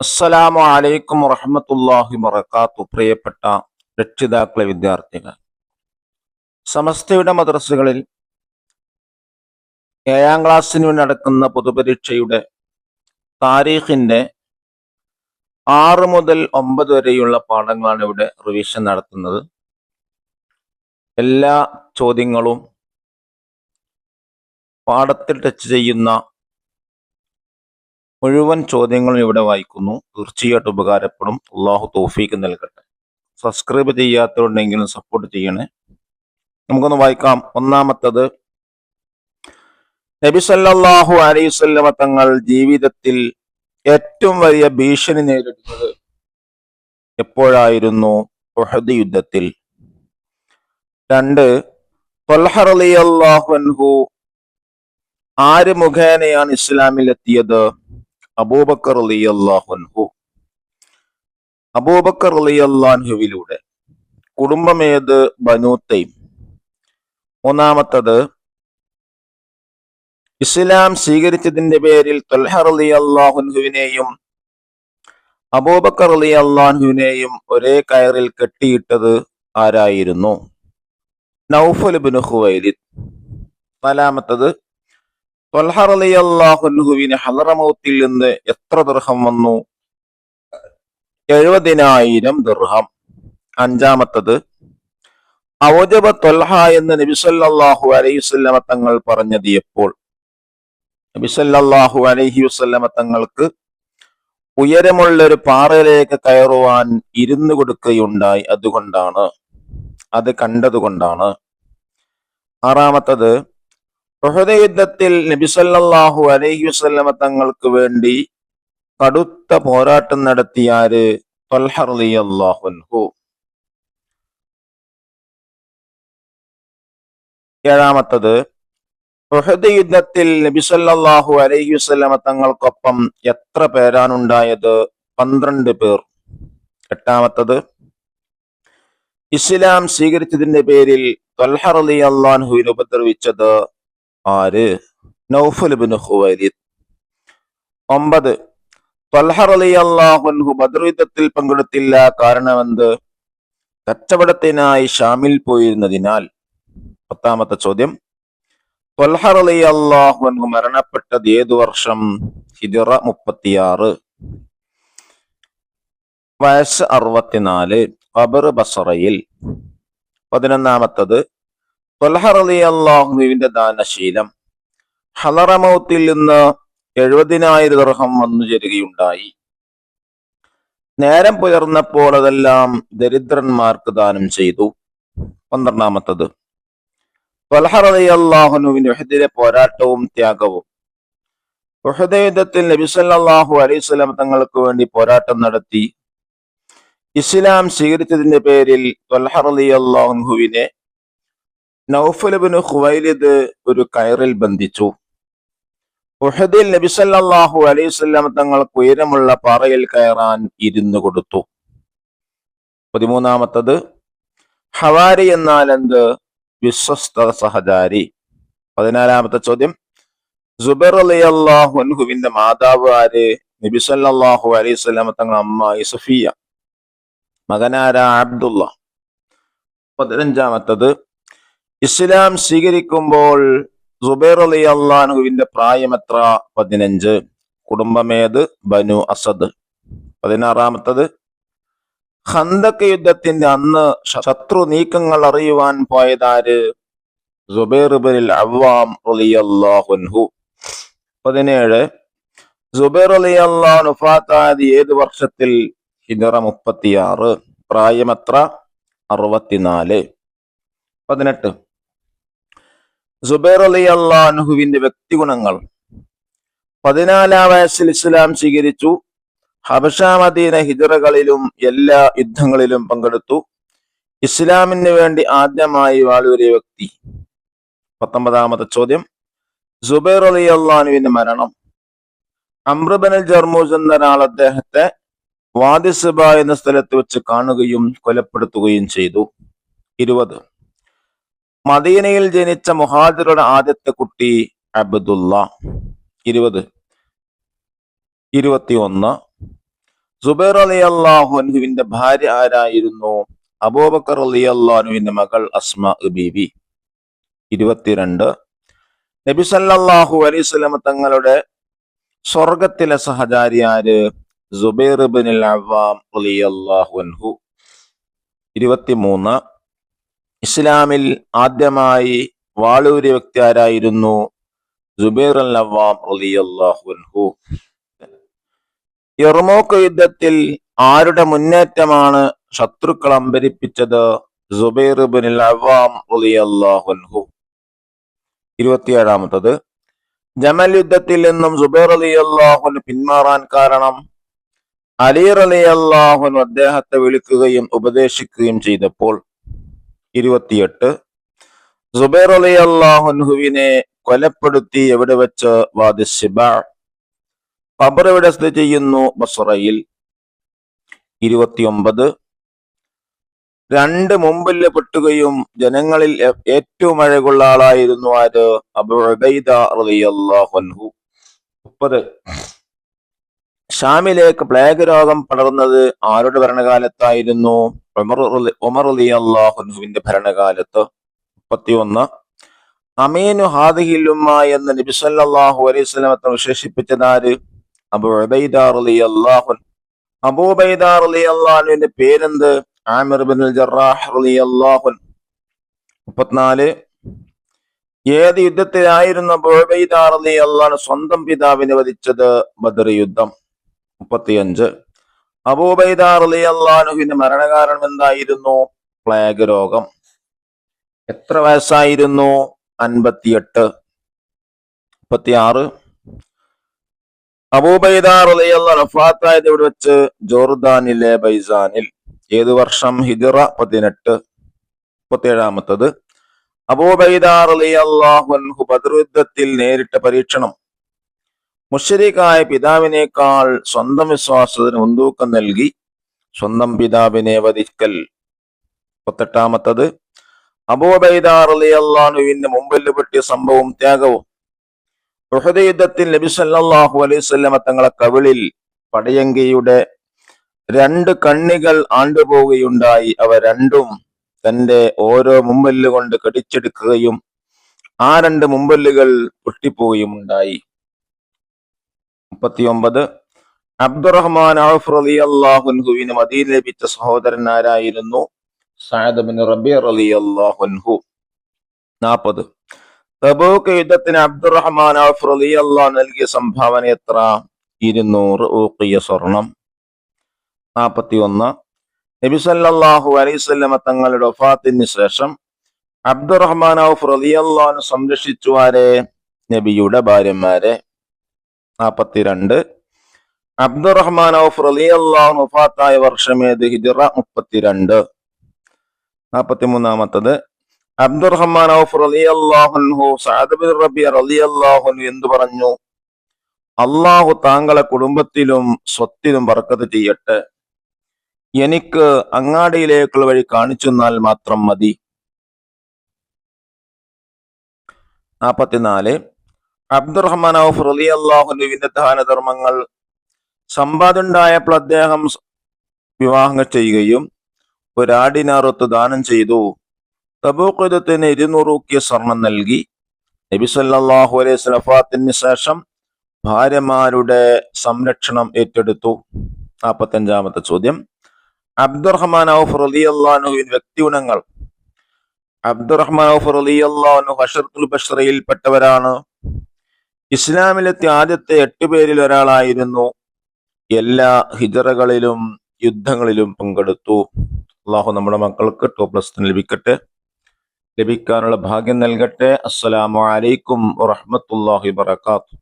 അസ്സലാമു അലൈക്കും വറഹമത്തല്ലാഹി വറക്കാത്തു പ്രിയപ്പെട്ട രക്ഷിതാക്കളെ വിദ്യാർത്ഥികൾ സമസ്തയുടെ മദ്രസകളിൽ ഏഴാം ക്ലാസ്സിന് വേണ്ടി നടക്കുന്ന പൊതുപരീക്ഷയുടെ താരീഖിന്റെ ആറ് മുതൽ ഒമ്പത് വരെയുള്ള പാഠങ്ങളാണ് ഇവിടെ റിവിഷൻ നടത്തുന്നത്. എല്ലാ ചോദ്യങ്ങളും പാഠത്തിൽ ടച്ച് ചെയ്യുന്ന മുഴുവൻ ചോദ്യങ്ങളും ഇവിടെ വായിക്കുന്നു. തീർച്ചയായിട്ടും ഉപകാരപ്പെടും. അള്ളാഹു തോഫീക്ക് നൽകട്ടെ. സബ്സ്ക്രൈബ് ചെയ്യാത്തവരുണ്ടെങ്കിലും സപ്പോർട്ട് ചെയ്യണേ. നമുക്കൊന്ന് വായിക്കാം. ഒന്നാമത്തത് നബി സല്ലല്ലാഹു അലൈഹി വസല്ലമ തങ്ങൾ ജീവിതത്തിൽ ഏറ്റവും വലിയ ഭീഷണി നേരിടുന്നത് എപ്പോഴായിരുന്നു? ഒഹദ് യുദ്ധത്തിൽ. രണ്ട് അൻഹു ആര് മുഖേനയാണ് ഇസ്ലാമിൽ എത്തിയത് അബൂബക്കർ അലിയല്ലാഹുൻഹു അബൂബക്കർ അലിയല്ലാൻഹുവിലൂടെ കുടുംബമേത് ബനൂത്തൈം മൂന്നാമത്തത് ഇസ്ലാം സ്വീകരിച്ചതിന്റെ പേരിൽ തൊൽഹർ അലി അള്ളാഹുൻഹുവിനെയും അബൂബക്കർ അലി അള്ളാഹുവിനെയും ഒരേ കയറിൽ കെട്ടിയിട്ടത് ആരായിരുന്നു? നൗഫൽ ബിൻ ഹുവൈലിദ് നാലാമത്തത് ഹലറമൗത്തിൽ നിന്ന് എത്ര ദർഹം വന്നു? എഴുപതിനായിരം ദർഹം. അഞ്ചാമത്തത് ഔജബ തൊൽഹ എന്ന് നബിസല്ലാഹു അലൈഹി വസല്ലമ തങ്ങൾ പറഞ്ഞത് എപ്പോൾ നബിസല്ലാഹു അലൈഹി വസല്ലമ തങ്ങൾക്ക് ഉയരമുള്ളൊരു പാറയിലേക്ക് കയറുവാൻ ഇരുന്നു കൊടുക്കുകയുണ്ടായി. അതുകൊണ്ടാണ് അത് കണ്ടതുകൊണ്ടാണ്. ആറാമത്തത് യുദ്ധത്തിൽ നബിസല്ലാഹു അലൈഹി വസല്ലമ തങ്ങൾക്ക് വേണ്ടി കടുത്ത പോരാട്ടം നടത്തിയാര് ഏഴാമത്തത് ഉഹദ് യുദ്ധത്തിൽ നബിസല്ലാഹു അലൈഹി വസല്ലമ തങ്ങൾക്കൊപ്പം എത്ര പേരാണുണ്ടായത്? പന്ത്രണ്ട് പേർ. എട്ടാമത്തത് ഇസ്ലാം സ്വീകരിച്ചതിന്റെ പേരിൽ തൊൽഹർ അലി അള്ളാൻഹുവിനെ ഉപദ്രവിച്ചത് ആര് നൗഫൽ ബിൻ ഖുവൈലിദ് ഒമ്പത് ത്വൽഹർ അലി അള്ളാഹുൻഹു ബദ്രയുദ്ധത്തിൽ പങ്കെടുത്തില്ല കാരണമെന്ത്? കച്ചവടത്തിനായി ഷാമിൽ പോയിരുന്നതിനാൽ. പത്താമത്തെ ചോദ്യം ത്വൽഹർ അള്ളാഹുൻഹു മരണപ്പെട്ടത് ഏതു വർഷം? ഹിജറ മുപ്പത്തിയാറ്. വയസ്സ് അറുപത്തിനാല് ഖബർ ബസറയിൽ. പതിനൊന്നാമത്തത് അള്ളാഹുവിന്റെ ദാനശീലം. ഹലറമൗത്തിൽ നിന്ന് എഴുപതിനായിരം ദർഹം വന്നു ചേരുകയുണ്ടായി. നേരം പുലർന്നപ്പോൾ അതെല്ലാം ദരിദ്രന്മാർക്ക് ദാനം ചെയ്തു. പന്ത്രണ്ടാമത്തത്. അള്ളാഹുനുവിന്റെ ഉഹദിലെ പോരാട്ടവും ത്യാഗവും. ഉഹദ യുദ്ധത്തിൽ നബിസല്ലാഹു അലൈഹി സ്വലം തങ്ങൾക്ക് വേണ്ടി പോരാട്ടം നടത്തി. ഇസ്ലാം സ്വീകരിച്ചതിന്റെ പേരിൽ അള്ളാഹുവിനെ നൗഫലുബിന് ഖുവൈലിദ് ഒരു കയറിൽ ബന്ധിച്ചു. ഉഹദിൽ നബിസല്ലാഹു അലൈവല്ലാം തങ്ങൾക്ക് ഉയരമുള്ള പാറയിൽ കയറാൻ ഇരുന്നു കൊടുത്തു. പതിമൂന്നാമത്തത് ഹവാരി എന്നാൽ എന്ത്? വിശ്വസ്ത സഹചാരി. പതിനാലാമത്തെ ചോദ്യം സുബർ അലി അള്ളാഹു അൻഹുവിന്റെ മാതാവ് ആര്? നബിസല്ലാഹു അലൈഹി സ്വലാമ തങ്ങൾ അമ്മ ഇസുഫിയ മകനാര അബ്ദുള്ള. പതിനഞ്ചാമത്തത് ഇസ്ലാം സ്വീകരിക്കുമ്പോൾ സുബൈർ അലി അള്ളാനുവിന്റെ പ്രായം എത്ര? പതിനഞ്ച്. കുടുംബമേത് ബനു അസദ്. പതിനാറാമത്തത് ഹന്തക്ക യുദ്ധത്തിന്റെ അന്ന് ശത്രു നീക്കങ്ങൾ അറിയുവാൻ പോയതാര്? സുബൈർ അവാം അവ്വാം അള്ളാഹുൻഹു പതിനേഴ് സുബൈർ അലി അള്ളാഹു ഏത് വർഷത്തിൽ? ഹിജറ മുപ്പത്തിയാറ്. പ്രായമത്ര അറുപത്തിനാല്. പതിനെട്ട് സുബൈർ അലി അള്ളാഹുവിന്റെ വ്യക്തിഗുണങ്ങൾ. പതിനാലാം വയസ്സിൽ ഇസ്ലാം സ്വീകരിച്ചു. ഹബഷ മദീന ഹിജറകളിലും എല്ലാ യുദ്ധങ്ങളിലും പങ്കെടുത്തു. ഇസ്ലാമിന് വേണ്ടി ആദ്യമായി വാളൂരിയ വ്യക്തി. പത്തൊമ്പതാമത്തെ ചോദ്യം. സുബൈർ അലി അള്ളാഹുവിന്റെ മരണം. അമ്രബനൽ ജർമൂസ് എന്ന ഒരാൾ അദ്ദേഹത്തെ വാദിസബ എന്ന സ്ഥലത്ത് വെച്ച് കാണുകയും കൊലപ്പെടുത്തുകയും ചെയ്തു. ഇരുപത്. മദീനയിൽ ജനിച്ച മുഹാജിറുടെ ആദ്യത്തെ കുട്ടി അബ്ദുല്ല ഇരുപത്. ഇരുപത്തിയൊന്ന്. സുബൈർ അലി അള്ളാഹുഹുവിന്റെ ഭാര്യ ആരായിരുന്നു? അബൂബക്കർ അലി അള്ളാഹുവിന്റെ മകൾ അസ്മ ബിബി ഇരുപത്തിരണ്ട്. നബി സല്ലല്ലാഹു അലൈഹി തങ്ങളുടെ സ്വർഗത്തിലെ സഹചാരിയാര് സുബൈർ ബിൻ അവാം റളിയല്ലാഹു അൻഹു. ഇരുപത്തിമൂന്ന്. ഇസ്ലാമിൽ ആദ്യമായി വാളൂരി വ്യക്തി ആരായിരുന്നു സുബൈർ അൽ അവ്വാം റളിയല്ലാഹു അൻഹു. യർമൂക്ക് യുദ്ധത്തിൽ ആരുടെ മുന്നേറ്റമാണ് ശത്രുക്കൾ അമ്പരിപ്പിച്ചത്? സുബൈർ ബിൻ അവ്വാം അലിയല്ലാഹുൻഹു ഇരുപത്തിയേഴാമത്തത്. ജമൽ യുദ്ധത്തിൽ നിന്നും സുബൈർ അലി അള്ളാഹുന് പിന്മാറാൻ കാരണം അലി അള്ളാഹുൻ അദ്ദേഹത്തെ വിളിക്കുകയും ഉപദേശിക്കുകയും ചെയ്തപ്പോൾ ഇരുപത്തിയെട്ട്. സുബൈർ അലി അള്ളാഹുൻഹുവിനെ കൊലപ്പെടുത്തി എവിടെ വെച്ച്? വാദിസിബ ഖബർ എവിടെ സ്ഥിതി ചെയ്യുന്നു? ബസറയിൽ. ഇരുപത്തിയൊമ്പത്. രണ്ട് മുമ്പിൽ പെട്ടുകയും ജനങ്ങളിൽ ഏറ്റവും അഴകുള്ള ആളായിരുന്നു ആര്? അബു അലി അൻഹു. മുപ്പത്. ഷാമിലേക്ക് പ്ലേഗ് രോഗം പടർന്നത് ആരുടെ ഭരണകാലത്തായിരുന്നു? ഒമർ അലി അള്ളാഹുൻഹുവിന്റെ ഭരണകാലത്ത്. മുപ്പത്തിയൊന്ന്. അമീനു ഹാദിഹിലുമ്മ എന്ന് നബി സല്ലല്ലാഹു അലൈഹി വസല്ലമത്തെ വിശേഷിപ്പിച്ചതാര് അബു ഉബൈദ റളിയല്ലാഹു അബൂ ഉബൈദ അള്ളാഹുവിന്റെ പേരെന്ത്? Amir bin Jarrah. മുപ്പത്തിനാല്. ഏത് യുദ്ധത്തിലായിരുന്നു അബൂ ഉബൈദ റളിയല്ലാഹു സ്വന്തം പിതാവിനെ വധിച്ചത്? ബദർ യുദ്ധം. മുപ്പത്തിയഞ്ച്. അബൂബൈദ റളിയല്ലാഹുവിന്റെ മരണകാരണം എന്തായിരുന്നു? പ്ലേഗ് രോഗം എത്ര വയസ്സായിരുന്നു? അൻപത്തിയെട്ട്. മുപ്പത്തിയാറ്. അബൂബൈദ റളിയല്ലാഹു വഫാത്തായത് ഇവിടെ വെച്ച് ജോർദാനിലെ ബൈസാനിൽ. ഏത് വർഷം? ഹിജറ പതിനെട്ട്. മുപ്പത്തിയേഴാമത്തത്. അബൂബൈദ റളിയല്ലാഹു അൻഹു ബദ്രുദ്ധത്തിൽ നേരിട്ട പരീക്ഷണം. മുഷരിക്കായ പിതാവിനേക്കാൾ സ്വന്തം വിശ്വാസത്തിന് മുൻതൂക്കം നൽകി സ്വന്തം പിതാവിനെ വധിക്കൽ. മുപ്പത്തെട്ടാമത്തത് അബൂബൈദ റളിയല്ലാഹുവിന്റെ മുമ്പിൽ പെട്ടിയ സംഭവം ത്യാഗവും. ഉഹദ് യുദ്ധത്തിൽ നബി സല്ലല്ലാഹു അലൈഹി വസല്ലമ തങ്ങളെ കവിളിൽ പടയങ്കിയുടെ രണ്ട് കണ്ണികൾ ആണ്ടുപോവുകയുണ്ടായി. അവ രണ്ടും തന്റെ ഓരോ മുമ്പല്ലുകൊണ്ട് കടിച്ചെടുക്കുകയും ആ രണ്ട് മുമ്പല്ലുകൾ പൊട്ടിപ്പോവുകയും ഉണ്ടായി മുപ്പത്തിയൊമ്പത്. അബ്ദുറഹ്മാൻ ഔഫ് റലി അള്ളാഹുൻഹുവിന് മദീൻ ലഭിച്ച സഹോദരനാരായിരുന്നു സാദബിൻ സഅദ് റലി അള്ളാഹുൻഹു നാൽപ്പത് തബൂക്ക് യുദ്ധത്തിന് അബ്ദുറഹ്മാൻ ഔഫ് റളിയല്ലാഹു നൽകിയ സംഭാവന എത്ര? ഇരുന്നൂറ് ഊക്കിയ സ്വർണം. നാൽപ്പത്തി ഒന്ന് നബി സല്ലല്ലാഹു അലൈഹി വസല്ലമ തങ്ങളുടെ വഫാത്തിന് ശേഷം അബ്ദുറഹ്മാൻ ഔഫ് റളിയല്ലാഹു സംരക്ഷിച്ചു ആരെ? നബിയുടെ ഭാര്യമാരെ നാൽപ്പത്തിരണ്ട് അബ്ദുറഹ്മാൻ ഔഫ് റളിയല്ലാഹു വഫാത്തായ വർഷം ഹിജറ മുപ്പത്തിരണ്ട്. നാൽപ്പത്തി മൂന്നാമത്തത് അബ്ദുറഹ്മാൻ ഔഫ് റളിയല്ലാഹു സഅദ് ബിൻ റബിയ അള്ളാഹു എന്തു പറഞ്ഞു? അള്ളാഹു താങ്കളെ കുടുംബത്തിലും സ്വത്തിലും ബർക്കത്ത് ചെയ്യട്ടെ. എനിക്ക് അങ്ങാടിയിലേക്കുള്ള വഴി കാണിച്ചു തന്നാൽ മാത്രം മതി. നാൽപ്പത്തിനാല് അബ്ദുറഹ്മാൻ ഔഫ് റലി അള്ളാഹുനുവിന്റെ ദാനധർമ്മങ്ങൾ സമ്പാദുണ്ടായപ്പോൾ അദ്ദേഹം വിവാഹം ചെയ്യുകയും ഒരാടിനാറൊത്ത് ദാനം ചെയ്തു. തബൂക്കുതത്തിന് ഇരുന്നൂറ് ഊക്കിയ സ്വർണം നൽകി. നബി സല്ലല്ലാഹു അലൈഹി സ്വലഫാത്തിന് ശേഷം ഭാര്യമാരുടെ സംരക്ഷണം ഏറ്റെടുത്തു. നാൽപ്പത്തഞ്ചാമത്തെ ചോദ്യം. അബ്ദുറഹ്മാൻ ഔഫ് വ്യക്തി ഗുണങ്ങൾ അബ്ദുറഹ്മാൻ ഔഫ് റളിയല്ലാഹു ഹഷർത്തുൽ ബഷറയിൽപ്പെട്ടവരാണ്. ഇസ്ലാമിലെത്തിയ ആദ്യത്തെ എട്ട് പേരിൽ ഒരാളായിരുന്നു എല്ലാ ഹിജറകളിലും യുദ്ധങ്ങളിലും പങ്കെടുത്തു. അള്ളാഹു നമ്മുടെ മക്കൾക്ക് ടോപ്പ് പ്ലസ് ലഭിക്കട്ടെ ലഭിക്കാനുള്ള ഭാഗ്യം നൽകട്ടെ. അസ്സലാമു അലൈക്കും വബറകാതുഹു.